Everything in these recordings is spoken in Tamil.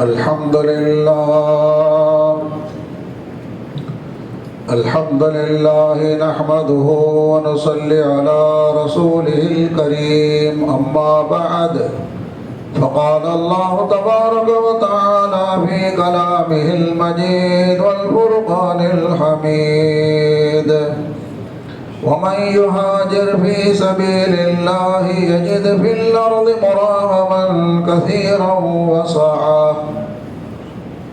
الحمد لله. الحمد لله نحمده ونصلي على رسوله الكريم. أما بعد فقال الله تبارك وتعالى في كلامه المجيد والفرقان الحميد. ومن يهاجر في سبيل الله يجد في الأرض مراغما كثيرا وسعة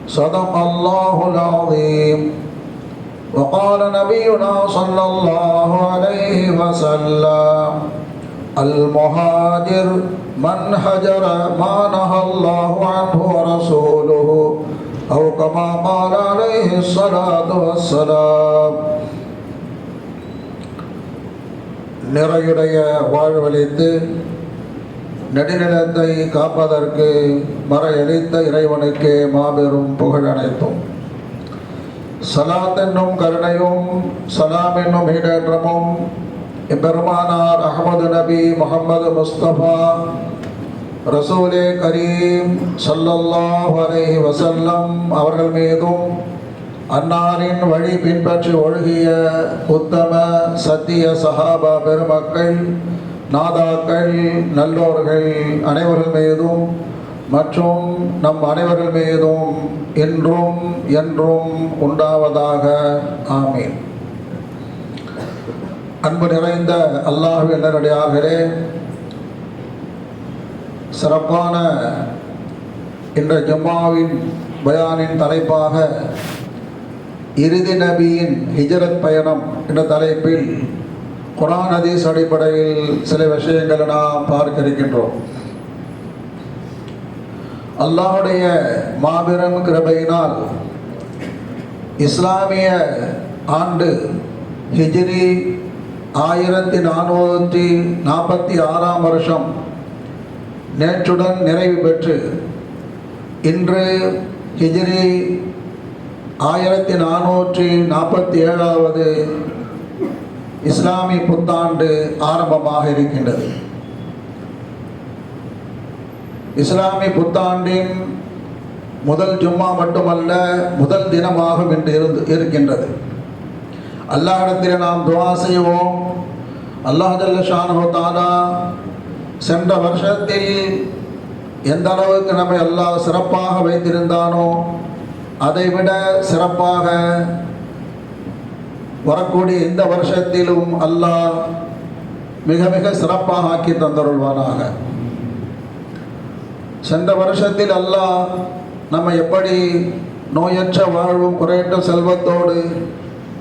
صدق الله العظيم. وقال نبينا صلى الله عليه وسلم المهاجر من هجر ما نهى الله عنه ورسوله أو كما قال عليه الصلاة والسلام நிறையுடைய வாழ்வழித்து நெடுநிலத்தை காப்பதற்கு மறையளித்த இறைவனுக்கு மாபெரும் புகழ் அனைத்தும். சலாத் என்னும் கருணையும் சலாம் என்னும் ஈடேற்றமும் இப்பெருமானார் அகமது நபி முகமது முஸ்தபா ரசூலே கரீம் சல்லல்லாஹ் அலை வசல்லம் அவர்கள் மீதும் அன்னாரின் வழி பின்பற்றி ஒழுகிய உத்தம சத்திய சஹாபா பெருமக்கள் நாதாக்கள் நல்லோர்கள் அனைவர்கள் மீதும் மற்றும் நம் அனைவர்கள் மீதும் என்றும் என்றும் உண்டாவதாக. ஆமீன். அன்பு நிறைந்த அல்லாஹ் என்னடியாகவே சிறப்பான இந்த ஜம்மாவின் பயானின் தலைப்பாக இறுதி நபியின் ஹிஜரத் பயணம் என்ற தலைப்பில் குரான் ஹதீஸ் அடிப்படையில் சில விஷயங்களை நாம் பார்க்க இருக்கின்றோம் அல்லாஹுடைய மாபெரும் கிருபையினால் இஸ்லாமிய ஆண்டு ஹிஜ்ரி ஆயிரத்தி நானூற்றி நாற்பத்தி ஆறாம் வருஷம் நேற்றுடன் நிறைவு பெற்று இன்று ஹிஜ்ரி ஆயிரத்தி நானூற்றி நாற்பத்தி ஏழாவது இஸ்லாமிய புத்தாண்டு ஆரம்பமாக இருக்கின்றது. இஸ்லாமிய புத்தாண்டின் முதல் ஜும்மா மட்டுமல்ல முதல் தினமாகும் என்று இருந்து இருக்கின்றது. அல்லாஹிடத்தில் நாம் துவா செய்வோம். அல்லாஹ் ஜல்ல தானா சென்ற வருஷத்தில் எந்த அளவுக்கு நம்மை அல்லாஹ் சிறப்பாக வைத்திருந்தானோ அதைவிட சிறப்பாக வரக்கூடிய இந்த வருஷத்திலும் அல்லாஹ் மிக மிக சிறப்பாக ஆக்கி தந்தருள்வானாக. சென்ற வருஷத்தில் அல்லாஹ் நம்ம எப்படி நோயற்ற வாழ்வும் குறையற்ற செல்வத்தோடு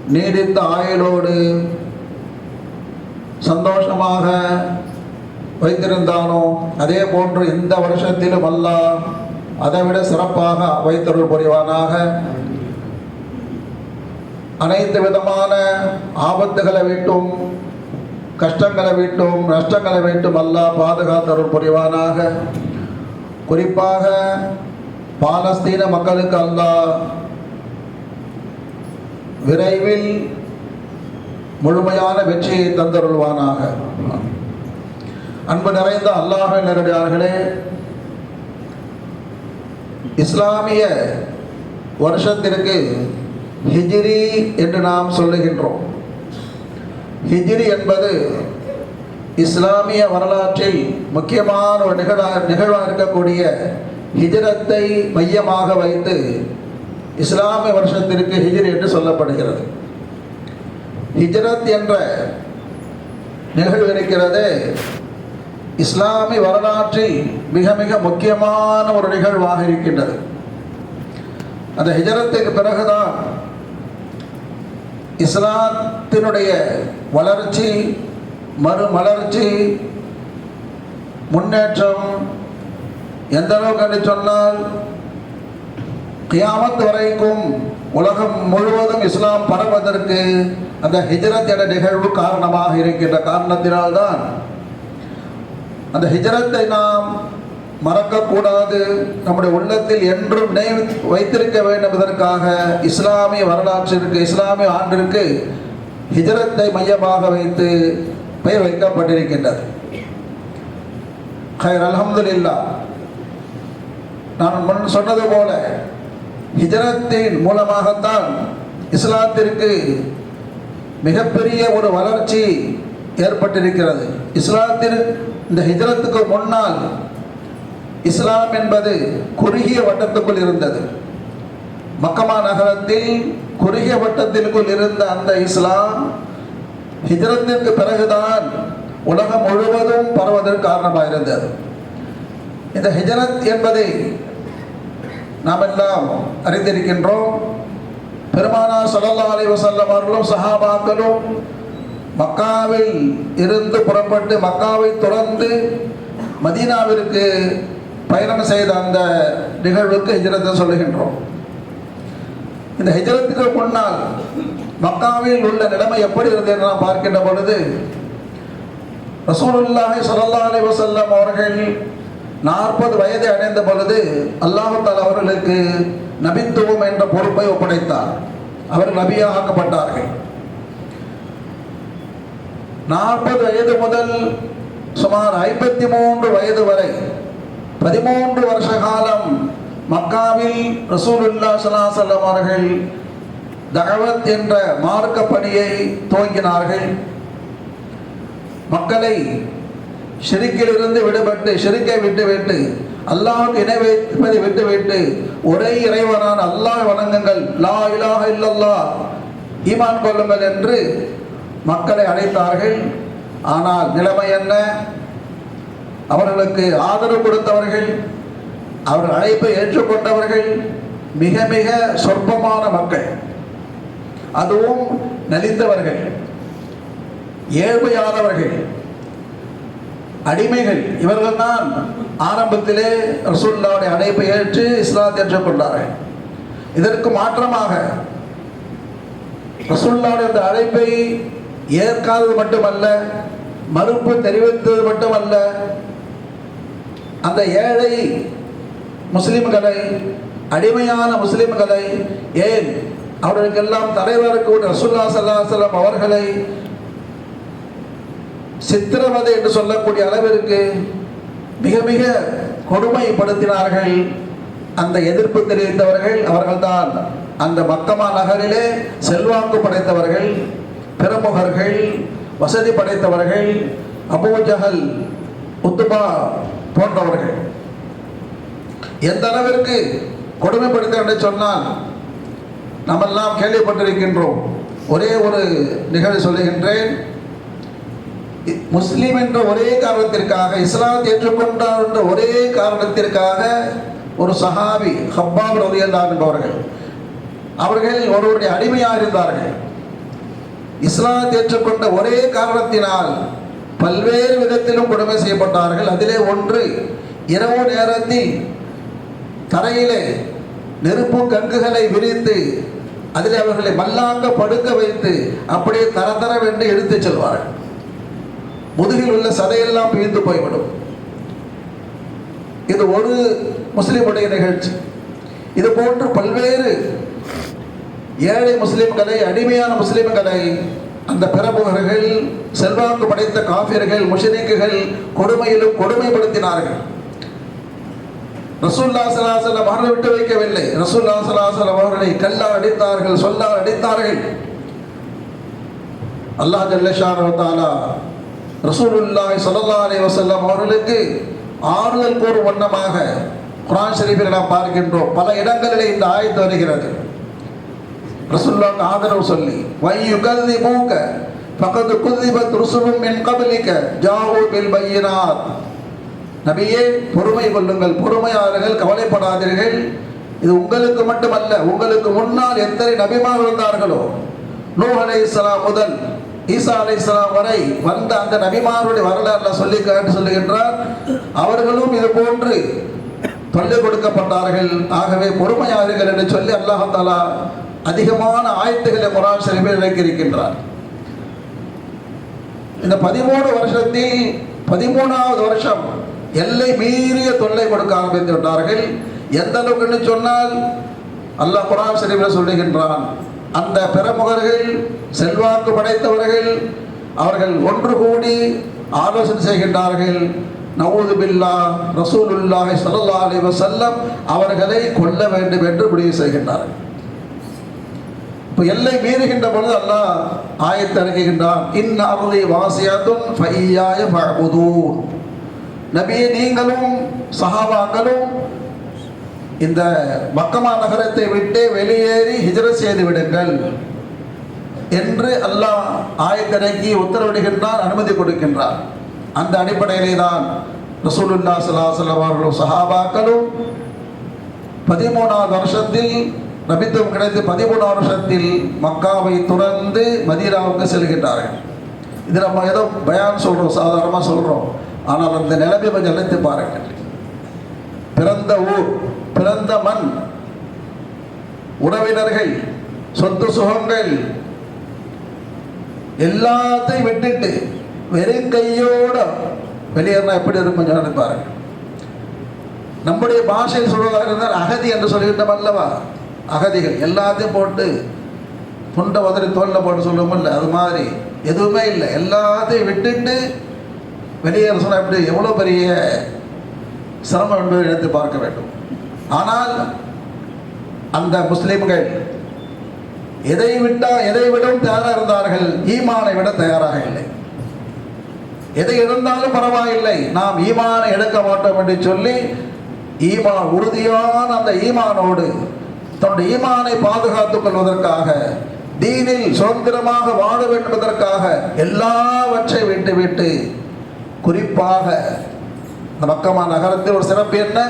நீடித்த ஆயுளோடு சந்தோஷமாக வைத்திருந்தானோ அதே போன்று இந்த வருஷத்திலும் அல்லாஹ் அதைவிட சிறப்பாக வைத்தருள் புரிவானாக. அனைத்து விதமான ஆபத்துகளை விட்டும் கஷ்டங்களை விட்டும் நஷ்டங்களை விட்டும் அல்லாஹ் பாதுகாத்தருள் புரிவானாக. குறிப்பாக பாலஸ்தீன மக்களுக்கு அல்லாஹ் விரைவில் முழுமையான வெற்றியை தந்தருள்வானாக. அன்பு நிறைந்த அல்லாஹ் நேரடியார்களே இஸ்லாமிய வருஷத்திற்கு ஹிஜிரி என்று நாம் சொல்லுகின்றோம். ஹிஜ்ரி என்பது இஸ்லாமிய வரலாற்றில் முக்கியமான ஒரு நிகழா நிகழ்வாக இருக்கக்கூடிய ஹிஜரத்தை மையமாக வைத்து இஸ்லாமிய வருஷத்திற்கு ஹிஜிரி என்று சொல்லப்படுகிறது. ஹிஜரத் என்ற நிகழ்வு இருக்கிறது. இஸ்லாமிய வரலாற்றில் மிக மிக முக்கியமான ஒரு நிகழ்வாக இருக்கின்றது. அந்த ஹிஜரத்துக்கு பிறகுதான் இஸ்லாத்தினுடைய வளர்ச்சி மறுமலர்ச்சி முன்னேற்றம் எந்த அளவுக்கு என்று சொன்னால் கியாமத் வரைக்கும் உலகம் முழுவதும் இஸ்லாம் பரவதற்கு அந்த ஹிஜரத் என்ற நிகழ்வு காரணமாக இருக்கின்ற காரணத்தினால்தான் அந்த ஹிஜரத்தை நாம் மறக்கக்கூடாது. நம்முடைய உள்ளத்தில் என்றும் நினைவு வைத்திருக்க வேண்டும் என்பதற்காக இஸ்லாமிய வரலாற்றிற்கு இஸ்லாமிய ஆண்டிற்கு ஹிஜரத்தை மையமாக வைத்து பெயர் வைக்கப்பட்டிருக்கின்றது. ஹைர் அல்ஹம்துலில்லா. நான் முன் சொன்னது போல ஹிஜரத்தின் மூலமாகத்தான் இஸ்லாத்திற்கு மிகப்பெரிய ஒரு வளர்ச்சி ஏற்பட்டிருக்கிறது. இஸ்லாத்திற்கு இந்த ஹிஜரத்துக்கு முன்னால் இஸ்லாம் என்பது குறுகிய வட்டத்துக்குள் இருந்தது. மக்கமா நகரத்தில் குறுகிய வட்டத்திற்குள் இருந்த அந்த இஸ்லாம் ஹிஜரத்திற்கு பிறகுதான் உலகம் முழுவதும் பரவதற்கு காரணமாக இருந்தது இந்த ஹிஜரத் என்பதை நாம் எல்லாம் அறிந்திருக்கின்றோம். பெருமானா ஸல்லல்லாஹு அலி வசல்லம் அவர்களும் சஹாபாக்களும் மக்காவில் இருந்து புறப்பட்டு மக்காவை தொடர்ந்து மதீனாவிற்கு பயணம் செய்த அந்த நிகழ்வுக்கு ஹிஜரத்தை சொல்லுகின்றோம். இந்த ஹிஜரத்துக்கு முன்னால் மக்காவில் உள்ள நிலைமை எப்படி இருந்தது என்று நாம் பார்க்கின்ற பொழுது ரசூலுல்லாஹி ஸல்லல்லாஹு அலி வசல்லம் அவர்கள் நாற்பது வயதை அடைந்த பொழுது அல்லாஹு அவர்களுக்கு நபித்துவம் என்ற பொறுப்பை ஒப்படைத்தார். அவர்கள் நபியாக ஆக்கப்பட்டார்கள். நாற்பது வயது முதல் சுமார் ஐம்பத்தி மூன்று வயது வரை பதிமூன்று வருஷ காலம் மக்காவில் ரசூலுல்லா சலாசல்லம் அவர்கள் தகவத் என்ற மார்க்க பணியை துவங்கினார்கள். மக்களை ஷிரிக்கிலிருந்து விடுபட்டு ஷிரிக்கை விட்டுவிட்டு அல்லாஹ் இணை வைப்பதை விட்டுவிட்டு ஒரே இறைவனான அல்லாஹ் வணங்குங்கள். லா இலாக இல்லல்லா ஈமான் கொள்ளுங்கள் என்று மக்களை அழைத்தார்கள். ஆனால் நிலைமை என்ன? அவர்களுக்கு ஆதரவு கொடுத்தவர்கள் அவர் அழைப்பை ஏற்றுக்கொண்டவர்கள் மிக மிக சொற்பமான மக்கள். அதுவும் நலிந்தவர்கள் ஏழ்மையானவர்கள் அடிமைகள். இவர்கள் தான் ஆரம்பத்திலே ரசூல்லாவுடைய அழைப்பை ஏற்று இஸ்லாத்தை ஏற்றுக்கொண்டார்கள். இதற்கு மாற்றமாக ரசூல்லாவுடைய அந்த அழைப்பை ஏற்காதது மட்டுமல்ல மறுப்பு தெரிவித்தது மட்டுமல்ல அந்த ஏழை முஸ்லிம்களை அடிமையான முஸ்லிம்களை ஏன் அவர்களுக்கெல்லாம் தலைவருக்கு ரசுல்லா சல்லாஹலம் அவர்களை சித்திரவதை என்று சொல்லக்கூடிய அளவிற்கு மிக மிக கொடுமைப்படுத்தினார்கள். அந்த எதிர்ப்பு தெரிவித்தவர்கள் அவர்கள்தான். அந்த மக்கமா நகரிலே செல்வாக்கு படைத்தவர்கள் பிரமுகர்கள் வசதி படைத்தவர்கள் அபூஜஹல் உத்துபா போன்றவர்கள். எந்த அளவிற்கு கொடுமைப்படுத்த என்று சொன்னால் நம்மெல்லாம் கேள்விப்பட்டிருக்கின்றோம். ஒரே ஒரு நிகழ்வு சொல்லுகின்றேன். முஸ்லீம் என்ற ஒரே காரணத்திற்காக இஸ்லாத்தை ஏற்றுக்கொண்டார் என்ற ஒரே காரணத்திற்காக ஒரு சஹாபி ஹப்பாப் ரவியல்லா என்பவர்கள் அவர்கள் ஒருவருடைய அடிமையாக இருந்தார்கள் இஸ்லாத்தை ஏற்றுக்கொண்ட ஒரே காரணத்தினால் பல்வேறு விதத்திலும் கொடுமை செய்யப்பட்டார்கள். அதிலே ஒன்று இரவு நேரத்தில் தரையிலே நெருப்பு கங்குகளை விரித்து அதில் அவர்களை மல்லாக்க படுக்க வைத்து அப்படியே தர தரவென்று எடுத்துச் செல்வார்கள். முதுகில் உள்ள சதையெல்லாம் பிரிந்து போய்விடும். இது ஒரு முஸ்லிமுடைய நிகழ்ச்சி. இது போன்று பல்வேறு ஏழை முஸ்லீம்களை அடிமையான முஸ்லீம்களை அந்த பிரமுகர்கள் செல்வாக்கு படைத்த காபியர்கள் முஷரிக்குகள் கொடுமையிலும் கொடுமைப்படுத்தினார்கள். ரசூல்லா சலாசலம் அவர்களை விட்டு வைக்கவில்லை. ரசூல்லா சலாசலம் அவர்களை கல்லால் அடித்தார்கள் சொல்லால் அடித்தார்கள். அல்லாஹ் ஜல்லஷானு தாலா ரசூலுல்லாஹி ஸல்லல்லாஹு அலைஹி வஸல்லம் அவர்களுக்கு ஆறுதல் கூறும் வண்ணமாக குரான் ஷரீஃபில் நாம் பார்க்கின்றோம். பல இடங்களிலே இந்த ஆயத்து வருகிறது. ரசுல்லாக்கு ஆதரவு சொல்லி வை யுகல்தி மூக்க பக்கத்து குதிபத் ருசுலும் என் கபலிக்க ஜாவு பில் பையினார் நபியே பொறுமை கொள்ளுங்கள் பொறுமையாளர்கள் கவலைப்படாதீர்கள். இது உங்களுக்கு மட்டுமல்ல உங்களுக்கு முன்னால் எத்தனை நபிமார் இருந்தார்களோ நூ அலை இஸ்லாம் முதல் ஈசா அலை இஸ்லாம் வரை வந்த அந்த நபிமாருடைய வரலாறுல சொல்லி கேட்டு சொல்லுகின்றார் அவர்களும் இது போன்று தொல்லை கொடுக்கப்பட்டார்கள். ஆகவே பொறுமையாளர்கள் என்று சொல்லி அல்லாஹாலா அதிகமான ஆயத்துகளை குரான் ஷரீஃபில் இறக்கியிருக்கின்றார் இந்த பதிமூணு வருஷத்தில் பதிமூணாவது வருஷம் எல்லை மீறிய தொல்லை கொடுக்க ஆரம்பித்து விட்டார்கள் எந்த அளவுக்குன்னு சொன்னால் அல்லாஹ் குரான் ஷரீஃபில் சொல்லுகின்றான் அந்த பிரமுகர்கள் செல்வாக்கு படைத்தவர்கள் அவர்கள் ஒன்று கூடி ஆலோசனை செய்கின்றார்கள். நவூது பில்லா ரசூலுல்லாஹி சல்லா அலி வசல்லம் அவர்களை கொல்ல வேண்டும் என்று முடிவு செய்கின்றார்கள். இப்போ எல்லை மீறுகின்ற பொழுது அல்லாஹ் ஆயத்தை இறங்குகின்றான் இன் அருளை வாசியாதும் ஃபையாய ஃபஅபுதூன். நபியே நீங்களும் சஹாபாங்களும் இந்த மக்கமா நகரத்தை விட்டு வெளியேறி ஹிஜர செய்து விடுங்கள் என்று அல்லாஹ் ஆயத்திறக்கி உத்தரவிடுகின்றான் அனுமதி கொடுக்கின்றார் அந்த அடிப்படையிலே தான் ரசூலுல்லா சல்லாஹ் அவர்களும் சஹாபாக்களும் பதிமூணாவது வருஷத்தில் நபித்துவம் கிடைத்து பதிமூணாம் வருஷத்தில் மக்காவை துறந்து மதீனாவுக்கு செல்கின்றார்கள். இது நம்ம ஏதோ பயான் சொல்கிறோம் சாதாரணமாக சொல்கிறோம் ஆனால் அந்த நிலைமை கொஞ்சம் நினைத்து பாருங்கள். பிறந்த ஊர் பிறந்த மண் உறவினர்கள் சொத்து சுகங்கள் எல்லாத்தையும் விட்டுட்டு வெறும் கையோட வெளியேறினா எப்படி இருக்கும் கொஞ்சம் பாருங்கள். நம்முடைய பாஷையில் சொல்வதாக இருந்தால் அகதி என்று சொல்லிவிட்டோம் அல்லவா? அகதிகள் எல்லாத்தையும் போட்டு துண்டை உதறி தோலில் போட்டு சொல்லுவோம்ல அது மாதிரி. எதுவுமே இல்லை. எல்லாத்தையும் விட்டுட்டு வெளியேற சொன்னால் எப்படி? எவ்வளோ பெரிய சிரமம் என்பதை எடுத்து பார்க்க வேண்டும். ஆனால் அந்த முஸ்லீம்கள் எதை விட்டால் எதை விடவும் தயாராக இருந்தார்கள் ஈமானை விட தயாராக இல்லை. எதை இழந்தாலும் பரவாயில்லை. நாம் ஈமானை எடுக்க மாட்டோம் என்று சொல்லி ஈமான் உறுதியான அந்த ஈமானோடு தன்னுடைய ஈமானை பாதுகாத்துக் கொள்வதற்காக தீனில் சுதந்திரமாக வாழ வேண்டுவதற்காக எல்லாவற்றை விட்டு விட்டு குறிப்பாக இந்த மக்கமா நகரத்தில் ஒரு சிறப்பு என்ன?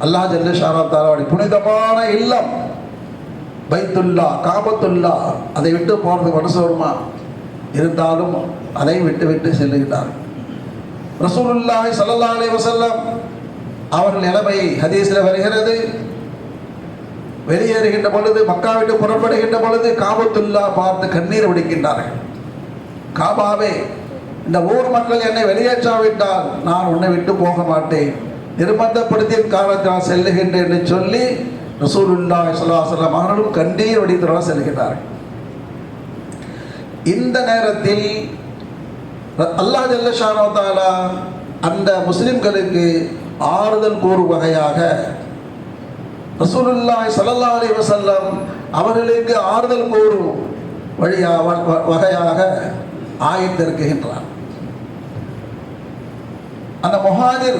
அல்லாஹ் ஜல்ல தாலாவுடைய புனிதமான இல்லம் பைத்துல்லா காபத்துல்லா அதை விட்டு போகிறது மனசு வருமா? இருந்தாலும் அதை விட்டு விட்டு செல்லுகிறார் ரசூலுல்லாஹி சல்லா அலி வசல்லம் அவர்கள் நிலைமை ஹதீஸில் வருகிறது. வெளியேறுகின்ற பொழுது மக்காவிட்டு புறப்படுகின்ற பொழுது காபத்துல்லா பார்த்து கண்ணீர் விடுக்கின்றார்கள். காபாவே இந்த ஊர் மக்கள் என்னை வெளியேற்றாவிட்டால் நான் உன்னை விட்டு போக மாட்டேன். நிர்பந்தப்படுத்திய காரணத்தினால் செல்லுகின்றேன் என்று சொல்லி ரசூலுல்லா சல்லாஹலம் அவர்களும் கண்ணீர் வடித்தவராக செல்கின்றார்கள். இந்த நேரத்தில் அல்லாஹ் ஜல்லஷானோ தாலா அந்த முஸ்லிம்களுக்கு ஆறுதல் கூறும் வகையாக ரசூலுல்லாய் ஸல்லல்லாஹு அலி வசல்லம் அவர்களுக்கு ஆறுதல் கூறும் வழியா வ- வ- வகையாக ஆயத்திருக்கின்றார். அந்த முஹாஜிர்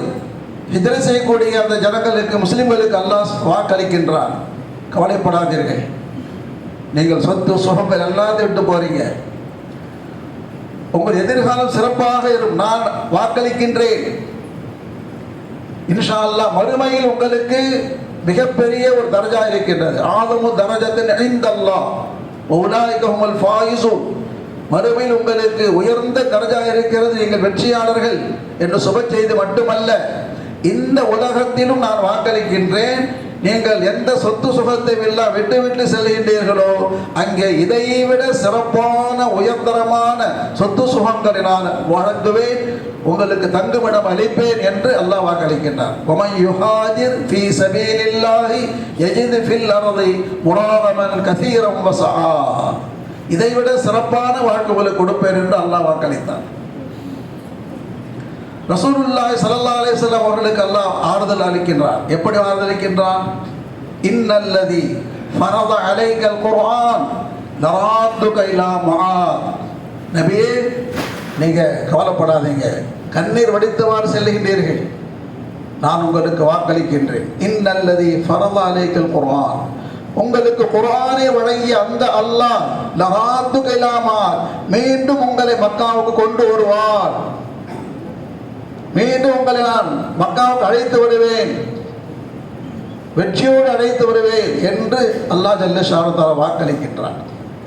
ஹிஜ்ர செய்யக்கூடிய அந்த ஜனங்களுக்கு முஸ்லிம்களுக்கு அல்லாஹ் வாக்களிக்கின்றார். கவலைப்படாதீர்கள். நீங்கள் சொத்து சுகங்கள் எல்லாத்தையும் விட்டு போறீங்க. உங்கள் எதிர்காலம் சிறப்பாக இருக்கும். நான் வாக்களிக்கின்றேன். இன்ஷா அல்லாஹ் மறுமையில் உங்களுக்கு மிகப்பெரிய ஒரு தரஜா இருக்கின்றது. ஆதமு தரஜத்தின் இணைந்தல்லாஹ் உலாய்கஹுமல் ஃபாயிசூன் மறுமையில் உங்களுக்கு உயர்ந்த தரஜா இருக்கிறது நீங்கள் வெற்றியாளர்கள் என்று சுப செய்து மட்டுமல்ல இந்த உலகத்திலும் நான் வாக்களிக்கின்றேன். நீங்கள் எந்த சொத்து சுகத்தையும் இல்லா விட்டு விட்டு செல்கின்றீர்களோ அங்கே இதைவிட சிறப்பான உயர்தரமான சொத்து சுகங்களை நான் வழங்குவேன் உங்களுக்கு தங்குமிடம் அளிப்பேன் என்று அல்லாஹ் வாக்களிக்கின்றார் ஒமன் யுஹாஜிர் ஃபி சபீலில்லாஹி எஜிது ஃபில் அர்தி முராதமன் கசீரம் வசஆ இதைவிட சிறப்பான வாழ்க்கை கொடுப்பேன் என்று அல்லாஹ் வாக்களித்தார் ரசூலுல்லாய் சல்லா அலைஹி அவர்களுக்கு அல்லாஹ் ஆறுதல் அளிக்கின்றார். எப்படி ஆறுதல் அளிக்கின்றான்? இன்னல்லதி ஃபரத அலைகள் குர்ஆன் நராத்து கைலா மகா நபியே நீங்கள் கவலைப்படாதீங்க. கண்ணீர் வடித்தவாறு செல்லுகின்றீர்கள். நான் உங்களுக்கு வாக்களிக்கின்றேன். இன்னல்லதி ஃபரத அலைகள் குர்ஆன். உங்களுக்கு குரானை வழங்கிய அந்த அல்லாஹ் லராத்துக கைலாமார் மீண்டும் உங்களை மக்காவுக்கு கொண்டு வருவார். மீண்டும் உங்களை நான் மக்காவுக்கு அழைத்து வருவேன். வெற்றியோடு அழைத்து வருவேன் என்று அல்லாஹ் ஜல்ல ஷாரத்தால வாக்களிக்கின்றான்.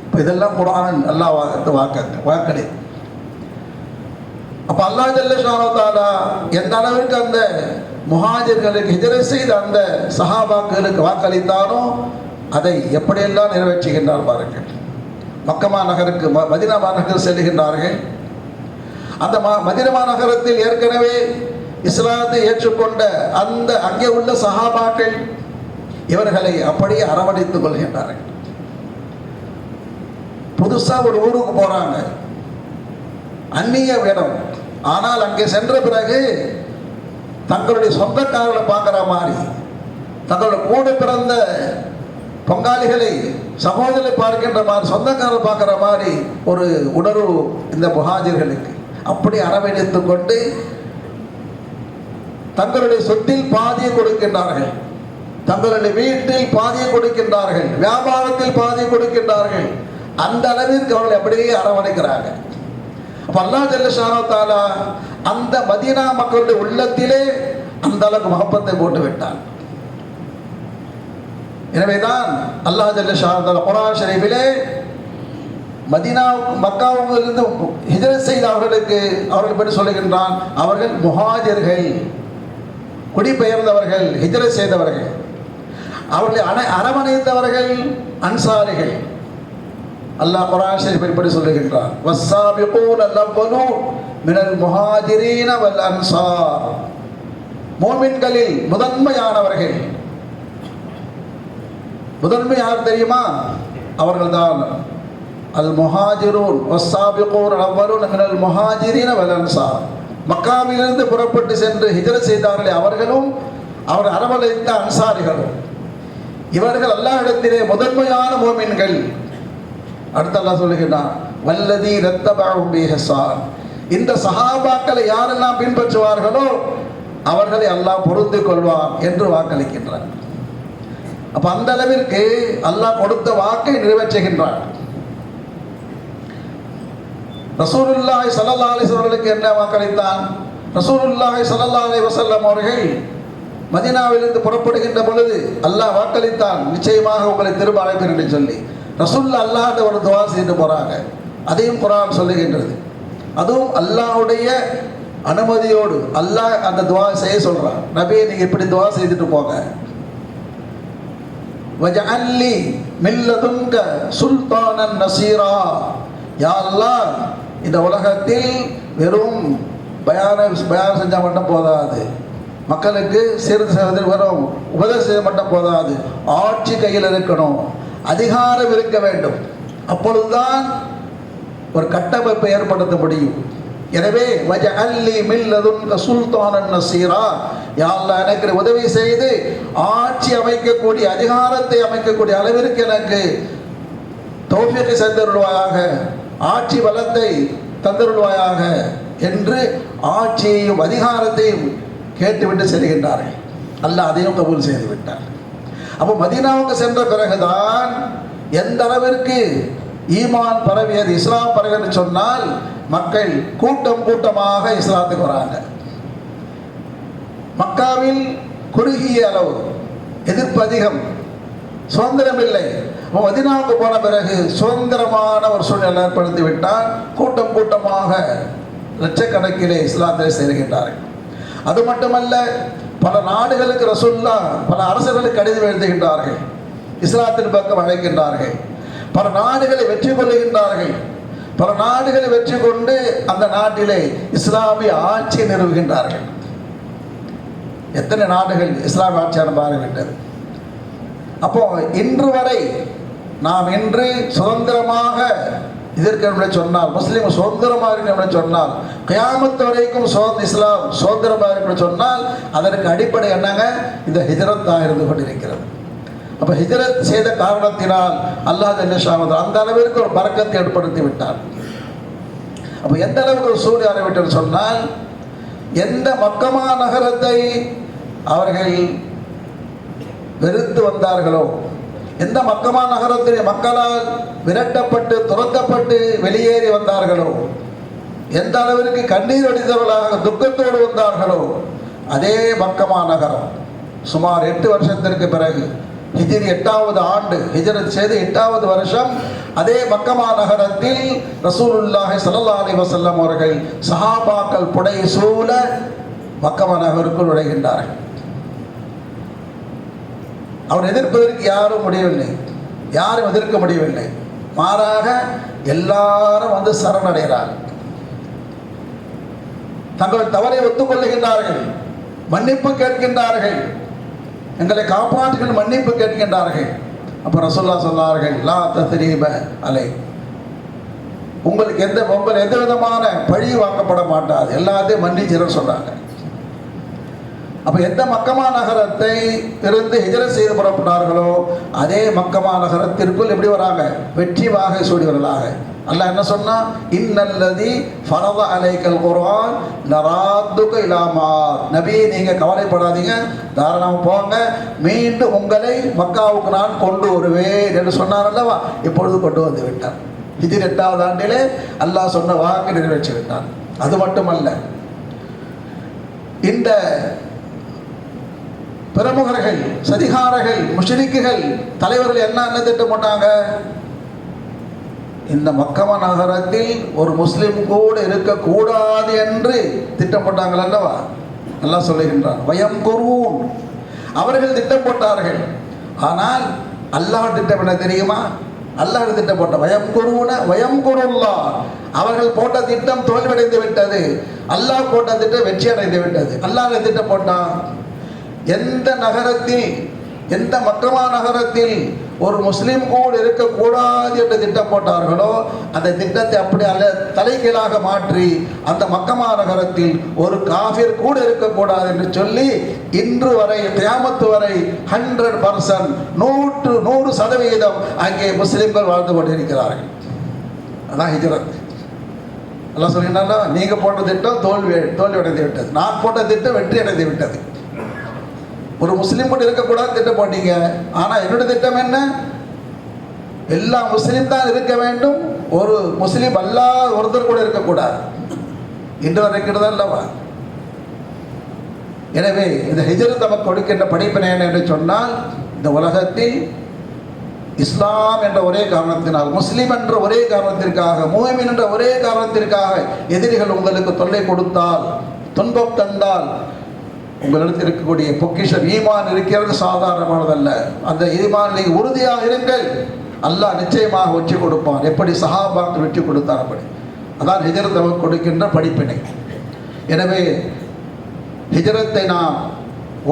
இப்போ இதெல்லாம் குரான் அல்லாஹ் வாக்கு வாக்கு வாக்களி அப்போ அல்லாஹ் ஜல்ல ஷாரத்தாலா எந்த அளவிற்கு அந்த முஹாஜர்களுக்கு ஹிஜரை செய்த அந்த சஹாபாக்களுக்கு வாக்களித்தானோ அதை எப்படியெல்லாம் நிறைவேற்றுகின்றார் பாருங்கள். மக்கமா நகருக்கு ம- மதினா நகருக்கு செல்கின்றார்கள். அந்த மதினமா நகரத்தில் ஏற்கனவே இஸ்லாத்தை ஏற்றுக்கொண்ட அந்த அங்கே உள்ள சகாபாக்கள் இவர்களை அப்படியே அரவணைத்துக் கொள்கின்றார்கள். புதுசா ஒரு ஊருக்கு போறாங்க. அந்நிய இடம் ஆனால் அங்கே சென்ற பிறகு தங்களுடைய சொந்தக்காரர்களை பார்க்குற மாதிரி தங்களுடைய கூட பிறந்த பொங்காளிகளை சகோதரர்களை பார்க்கின்ற மாதிரி சொந்தக்காரர் பார்க்குற மாதிரி ஒரு உணர்வு இந்த முகாஜர்களுக்கு அப்படி அரவணைத்து கொண்டு தங்களுடைய சொத்தில் பாதியை கொடுக்கின்றார்கள். தங்களுடைய வீட்டில் பாதியை கொடுக்கின்றார்கள். வியாபாரத்தில் பாதியை கொடுக்கின்றார்கள். அந்த அளவிற்கு அவர்கள் அப்படியே அரவணைக்கிறாங்க அப்ப அல்லாஹ் ஜல்லஷானோ தாலா அந்த மதீனா மக்களுடைய உள்ளத்திலே அந்த அளவுக்கு மகப்பத்தை போட்டு விட்டான். எனவேதான் அல்லாஹ் ஜல்லஷானோ குரான் ஷரீஃபிலே மதீனா மக்காவிலிருந்து ஹிஜரத் செய்த அவர்களுக்கு அவர்கள் பற்றி சொல்லுகின்றான் அவர்கள் முஹாஜர்கள் குடிபெயர்ந்தவர்கள் ஹிஜரத் செய்தவர்கள். அவர்களை அணை அரவணைத்தவர்கள் அன்சாரிகள். அல்லாஹ் குரான் ஷரீஃபை பற்றி சொல்லுகின்றான். வஸ்ஸாபிகூன அல்லவ்வனு மினல் முஹாஜிரீன வல் அன்சார். மோமின்களில் முதன்மையானவர்கள். முதன்மை யார் தெரியுமா? அவர்கள்தான். அல் முஹாஜிரூன் வஸ்ஸாபிகூன் அவ்வலூன் மினல் முஹாஜிரீன வல் அன்சார். மக்காவிலிருந்து புறப்பட்டு சென்று ஹிஜர செய்தார்களே அவர்களும் அவர் அரவணைத்த அன்சாரிகளும். இவர்கள் அல்லாஹிடத்திலே முதன்மையான மோமின்கள். அடுத்து அல்லாஹ் சொல்லுகிறான் வல்லதி ரத்தபாவும் இந்த சஹாபாக்களை யாரெல்லாம் பின்பற்றுவார்களோ அவர்களை அல்லாஹ் பொருந்து கொள்வான் என்று வாக்களிக்கின்றார் அப்ப அந்த அளவிற்கு அல்லாஹ் கொடுத்த வாக்கை நிறைவேற்றுகின்றான். ரசூலுல்லாஹி சல்லா அலைஹி அவர்களுக்கு என்ன வாக்களித்தான்? ரசூலுல்லாஹி சல்லா அலி வசல்லம் அவர்கள் மதீனாவிலிருந்து புறப்படுகின்ற பொழுது அல்லாஹ் வாக்களித்தான். நிச்சயமாக உங்களை திரும்ப அழைப்பேன் என்று சொல்லி. ரசூல்லா அல்லாஹ் ஒரு துவா செய்து போறாங்க. அதையும் குரான் சொல்லுகின்றது. அதுவும் அல்லாஹ்வுடைய அனுமதியோடு அல்லாஹ் அந்த துவா செய்ய சொல்றான். நபியை நீங்க இப்படி துவா செய்துட்டு போங்க. வஜஅல்லி மில்லதுன்க சுல்தானன் நசீரா. யா அல்லாஹ் இந்த உலகத்தில் வெறும் பயான பயானம் செஞ்சால் மட்டும் போதாது. மக்களுக்கு சிறந்த செய்வதில் வரும் உபதேசம் செய்ய மட்டும் போதாது. ஆட்சி கையில் இருக்கணும். அதிகாரம் இருக்க வேண்டும். அப்பொழுதுதான் ஒரு கட்டமைப்பை ஏற்படுத்த முடியும். எனவே வஜ அல்லி மில்லதுன் சுல்தானன் நசீரா யாழ்லா எனக்கு உதவி செய்து ஆட்சி அமைக்கக்கூடிய அதிகாரத்தை அமைக்கக்கூடிய அளவிற்கு எனக்கு தௌஃபியத்தை தந்தருள்வாயாக ஆட்சி பலத்தை தந்தருள்வாயாக என்று ஆட்சியையும் அதிகாரத்தையும் கேட்டுவிட்டு செல்கின்றார்கள். அல்லாஹ் அதையும் கபூல் செய்து விட்டார் அப்போ மதீனாவுக்கு சென்ற பிறகுதான் எந்த அளவிற்கு ஈமான் பரவியது இஸ்லாம் பரவியது சொன்னால் மக்கள் கூட்டம் கூட்டமாக இஸ்லாத்துக்கு வராங்க. மக்காவில் குறுகிய அளவு எதிர்ப்பு அதிகம் சுதந்திரம் இல்லை. மதினாவுக்கு போன பிறகு சுதந்திரமான ஒரு சூழ்நிலை ஏற்படுத்தி விட்டால் கூட்டம் கூட்டமாக லட்சக்கணக்கிலே இஸ்லாத்திலே சேர்கின்றார்கள். அது மட்டுமல்ல பல நாடுகளுக்கு ரசுல்லா பல அரசர்களுக்கு கடிதம் எழுதுகின்றார்கள் இஸ்லாத்தின் பக்கம் அழைக்கின்றார்கள். பல நாடுகளை வெற்றி கொள்ளுகின்றார்கள். பல நாடுகளை வெற்றி கொண்டு அந்த நாட்டிலே இஸ்லாமிய ஆட்சியை நிறுவுகின்றார்கள். எத்தனை நாடுகள் இஸ்லாமிய ஆட்சியான மாறிவிட்டது அப்போ இன்று வரை நாம் இன்று சுதந்திரமாக இதற்கு சொன்னால் முஸ்லீம் சுதந்திரமாக இருக்கணும் சொன்னால் கியாமத்து வரைக்கும் சுதந்திர இஸ்லாம் சுதந்திரமாக இருக்கணும் சொன்னால் அதற்கு அடிப்படை என்னங்க? இந்த ஹிஜரத்தாக இருந்து கொண்டிருக்கிறது. அப்போ ஹிஜரத் செய்த காரணத்தினால் அல்லாஹ் ஜல்லிஷாமது அந்த அளவிற்கு ஒரு பறக்கத்தை ஏற்படுத்தி விட்டார். அப்போ எந்த அளவுக்கு ஒரு சூழ்நிலை அறிவிட்டு சொன்னால் எந்த மக்கமா நகரத்தை அவர்கள் வெறுத்து வந்தார்களோ எந்த மக்கமா நகரத்தில் மக்களால் விரட்டப்பட்டு துரத்தப்பட்டு வெளியேறி வந்தார்களோ எந்த அளவிற்கு கண்ணீர் அடித்தவர்களாக துக்கத்தோடு வந்தார்களோ அதே மக்கமா நகரம். சுமார் எட்டு வருஷத்திற்கு பிறகு ஹிஜிரி எட்டாவது ஆண்டு ஹிஜரத் செய்து எட்டாவது வருஷம் அதே மக்கமா நகரத்தில் ரசூலுல்லாஹி சல்லா அலி வசல்லம் அவர்கள் சஹாபாக்கள் புடை சூழ மக்கமா நகருக்குள் நுழைகின்றார்கள். அவர் எதிர்ப்பதற்கு யாரும் முடியவில்லை. யாரும் எதிர்க்க முடியவில்லை. மாறாக எல்லாரும் வந்து சரணடைகிறார். தங்கள் தவறை ஒத்துக்கொள்ளுகின்றார்கள். மன்னிப்பு கேட்கின்றார்கள். எங்களை காப்பாற்றுகள் மன்னிப்பு கேட்கின்றார்கள். அப்போ ரசோல்லா சொன்னார்கள் லா தத்ரீப அலை. உங்களுக்கு எந்த உங்கள் எந்த விதமான பழி வாங்கப்பட மாட்டாது. எல்லாத்தையும் மன்னிச்சிடும் சொன்னாங்க. அப்போ எந்த மக்கமா நகரத்தை இருந்து ஹிஜரத் செய்து புறப்பட்டார்களோ அதே மக்கமா நகரத்திற்குள் எப்படி வராங்க? வெற்றி வாகை சூடியவர்களாக. அல்ல என்ன சொன்னா இன்னல்லதி ஃபரத அலைக்கல் குரான் லராத்துக இலாமார் நபி நீங்க கவலைப்படாதீங்க தாராளமாக போங்க. மீண்டும் உங்களை மக்காவுக்கு நான் கொண்டு வருவேன் என்று சொன்னார் அல்லவா? இப்பொழுது கொண்டு வந்து விட்டார். இது எட்டாவது ஆண்டிலே அல்லாஹ் சொன்ன வாக்கு நிறைவேற்றி விட்டான் அது மட்டுமல்ல இந்த பிரமுகர்கள் சதிகாரர்கள் முஷரிக்குகள் தலைவர்கள் என்ன என்ன திட்டம் போட்டாங்க? இந்த மக்கம நகரத்தில் ஒரு முஸ்லிம் கூட இருக்கக்கூடாது என்று திட்டம் போட்டாங்கள் அல்லவா? நல்லா சொல்லுகின்றான் வயம் குருவும் அவர்கள் திட்டம் போட்டார்கள். ஆனால் அல்லாஹ் திட்டம் என்ன தெரியுமா? அல்லாஹ் திட்டம் போட்ட வயம் குருவுன வயம் குருல்லா அவர்கள் போட்ட திட்டம் தோல்வியடைந்து விட்டது. அல்லாஹ் போட்ட திட்டம் வெற்றி அடைந்து விட்டது. அல்லாஹ் திட்டம் போட்டான்? எந்த நகரத்தில் எந்த மக்கமா நகரத்தில் ஒரு முஸ்லீம் கூட இருக்கக்கூடாது என்று திட்டம் போட்டார்களோ அந்த திட்டத்தை அப்படி அல்ல தலைகீழாக மாற்றி அந்த மக்கமா நகரத்தில் ஒரு காஃபிர் கூட இருக்கக்கூடாது என்று சொல்லி இன்று வரை கிராமத்து வரை ஹண்ட்ரட் பர்சன்ட் நூற்று நூறு சதவிகிதம் அங்கே முஸ்லீம்கள் வாழ்ந்து கொண்டிருக்கிறார்கள். அதான் ஹிஜரத். எல்லாம் சொல்லினா நீங்கள் போட்ட திட்டம் தோல்வி தோல்வி அடைந்து விட்டது. நான் போட்ட திட்டம் வெற்றி அடைந்து விட்டது. ஒரு முஸ்லீம் கூட இருக்கக்கூடாது திட்ட போட்டீங்க ஆனால் என்னோட திட்டம் என்ன? எல்லா முஸ்லீம் தான் இருக்க வேண்டும். ஒரு முஸ்லீம் அல்லாத ஒருத்தர் கூட இருக்கக்கூடாது. இன்று வரைக்கிறதா தான் எனவே இந்த ஹிஜர் தமக்கு கொடுக்கின்ற படிப்பினை என்ன என்று சொன்னால் இந்த உலகத்தில் இஸ்லாம் என்ற ஒரே காரணத்தினால் முஸ்லீம் என்ற ஒரே காரணத்திற்காக மூமின் என்ற ஒரே காரணத்திற்காக எதிரிகள் உங்களுக்கு தொல்லை கொடுத்தால் துன்பம் தந்தால் உங்களிடத்தில் இருக்கக்கூடிய பொக்கிஷம் ஈமான் இருக்கிறது சாதாரணமானதல்ல. அந்த ஈமான் நீங்கள் உறுதியாக இருங்கள். அல்லாஹ் நிச்சயமாக வெற்றி கொடுப்பான். எப்படி சஹாபாக்கள் வெற்றி கொடுத்தார் அப்படி? அதான் ஹிஜரத் நமக்கு கொடுக்கின்ற படிப்பினை. எனவே ஹிஜரத்தை நாம்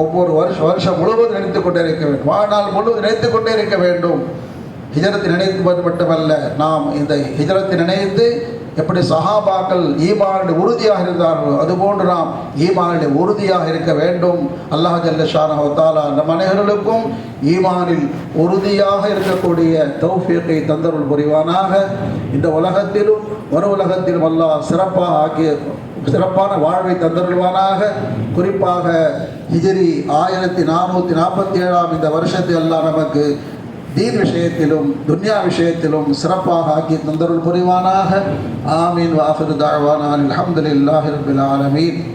ஒவ்வொரு வருஷம் வருஷம் முழுவதும் நினைத்து கொண்டே இருக்க வேண்டும். வாழ்நாள் முழுவதும் நினைத்து கொண்டே இருக்க வேண்டும். ஹிஜரத்தை நினைப்பது மட்டுமல்ல நாம் இந்த ஹிஜரத்தை நினைத்து எப்படி சஹாபாக்கள் ஈமானுடைய உறுதியாக இருந்தார்களோ அதுபோன்று நாம் ஈமானுடைய உறுதியாக இருக்க வேண்டும். அல்லாஹ் ஜல்ல ஷானஹாலா நம் அனைவர்களுக்கும் ஈமானில் உறுதியாக இருக்கக்கூடிய தௌஃபியத்தை தந்தருள் புரிவானாக. இந்த உலகத்திலும் ஒரு உலகத்திலும் அல்லாஹ் சிறப்பாக ஆகிய சிறப்பான வாழ்வை தந்தருள்வானாக. குறிப்பாக ஹிஜரி ஆயிரத்தி நானூற்றி நாற்பத்தி ஏழாம் இந்த வருஷத்தில் எல்லாம் நமக்கு தீன் விஷயத்திலும் துன்யா விஷயத்திலும் சிறப்பாக ஆக்கி தந்தருள் புரிவானாக. ஆமீன் வாஹிரு தாழ்வானான் அலமதுல்லாஹிரபில் ஆலமீன்.